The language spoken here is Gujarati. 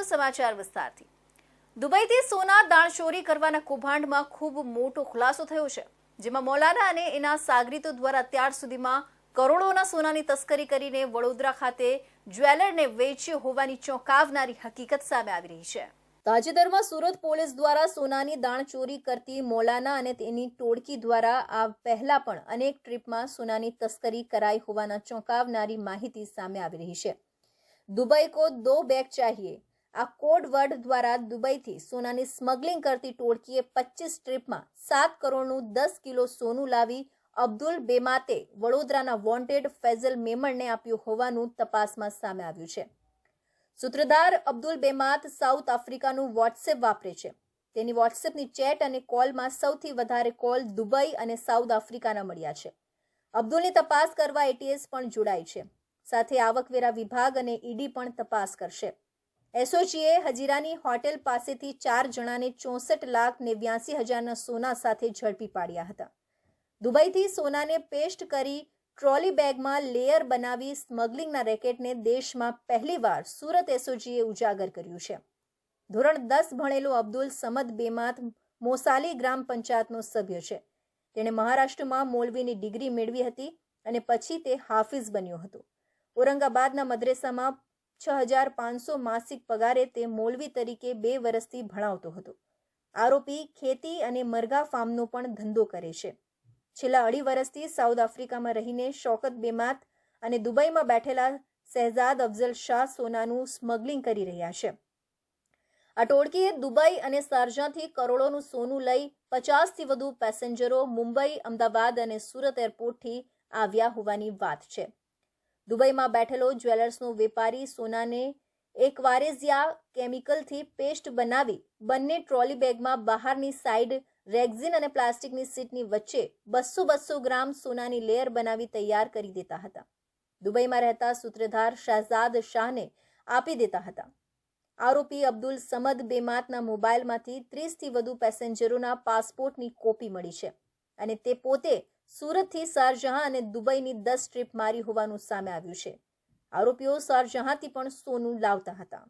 જોઈશું સમાચાર વિસ્તારથી. દુબઈથી સોના દાણચોરી કરવાના કૌભાંડમાં ખૂબ મોટો ખુલાસો થયો છે, જેમાં મૌલાના અને એના સાગરીતો દ્વારા અત્યાર સુધીમાં કરોડોના સોનાની તસ્કરી કરીને વડોદરા ખાતે જ્વેલરને વેચ્યો હોવાની ચોંકાવનારી હકીકત સામે આવી રહી છે. તાજેતરમાં સુરત પોલીસ દ્વારા સોનાની દાણચોરી કરતી મૌલાના અને તેની ટોળકી દ્વારા આ પહેલા પણ અનેક ટ્રીપમાં સોનાની તસ્કરી કરાઈ હોવાના ચોંકાવનારી માહિતી સામે આવી રહી છે. દુબઈ કો દો બેગ ચાહીએ આ કોડ વર્ડ દ્વારા દુબઈથી સોનાની સ્મગલિંગ કરતી ટોળકીએ પચીસ ટ્રીપમાં સાત કરોડનું દસ કિલો સોનું લાવી અબ્દુલ બેમાતે વડોદરાના વોન્ટેડ ફેઝલ મેમણને આપ્યું હોવાનું તપાસમાં સામે આવ્યું છે. સૂત્રધાર અબ્દુલ બેમાત સાઉથ આફ્રિકાનું વોટ્સએપ વાપરે છે. તેની વોટ્સએપની ચેટ અને કોલમાં સૌથી વધારે કોલ દુબઈ અને સાઉથ આફ્રિકાના મળ્યા છે. અબ્દુલની તપાસ કરવા એટીએસ પણ જોડાય છે. સાથે આવકવેરા વિભાગ અને ઈડી પણ તપાસ કરશે. એસઓજીએ હજીરાની હોટેલ પાસેથી ચાર જણાને ચોસઠ લાખ નેવ્યાસી હજારના સોના સાથે ઝડપી પાડ્યા હતા. દુબઈથી સોનાને પેસ્ટ કરી ટ્રોલી બેગમાં લેયર બનાવી સ્મગલિંગના રેકેટને દેશમાં પહેલીવાર સુરત એસઓજીએ ઉજાગર કર્યું છે. ધોરણ દસ ભણેલો અબ્દુલ સમદ બેમાત મોસાલી ગ્રામ પંચાયતનો સભ્ય છે. તેણે મહારાષ્ટ્રમાં મોલવીની ડિગ્રી મેળવી હતી અને પછી તે હાફિઝ બન્યો હતો. ઔરંગાબાદના મદ્રેસામાં છ હજાર પાંચસો માસિક પગારે તે મોલવી તરીકે બે વર્ષથી ભણાવતો હતો. આરોપી ખેતી અને મરઘા ફાર્મનો પણ ધંધો કરે છે. છેલ્લા અઢી વર્ષથી સાઉથ આફ્રિકામાં રહીને શોકત બેમાત અને દુબઈમાં બેઠેલા શહેજાદ અફઝલ શાહ સોનાનું સ્મગલિંગ કરી રહ્યા છે. આ ટોળકીએ દુબઈ અને શારજાથી કરોડોનું સોનું લઈ પચાસથી વધુ પેસેન્જરો મુંબઈ, અમદાવાદ અને સુરત એરપોર્ટથી આવ્યા હોવાની વાત છે. દુબઈમાં બેઠેલો જ્વેલર્સનો વેપારી સોનાને એક વારેઝિયા કેમિકલથી પેસ્ટ બનાવી બંને ટ્રોલી બેગમાં બહારની સાઈડ રેક્ઝિન અને પ્લાસ્ટિકની સીટની વચ્ચે બસો બસો ગ્રામ સોનાની લેયર બનાવી તૈયાર કરી દેતા હતા. દુબઈમાં રહેતા સૂત્રધાર શહઝાદ શાહને આપી દેતા હતા. આરોપી અબ્દુલ સમદ બેમાતના મોબાઈલમાંથી ત્રીસથી વધુ પેસેન્જરોના પાસપોર્ટની કોપી મળી છે અને તે પોતે સુરતથી શારજહાં અને દુબઈની દસ ટ્રીપ મારી હોવાનું સામે આવ્યું છે. આરોપીઓ શારજહાંથી પણ સોનું લાવતા હતા.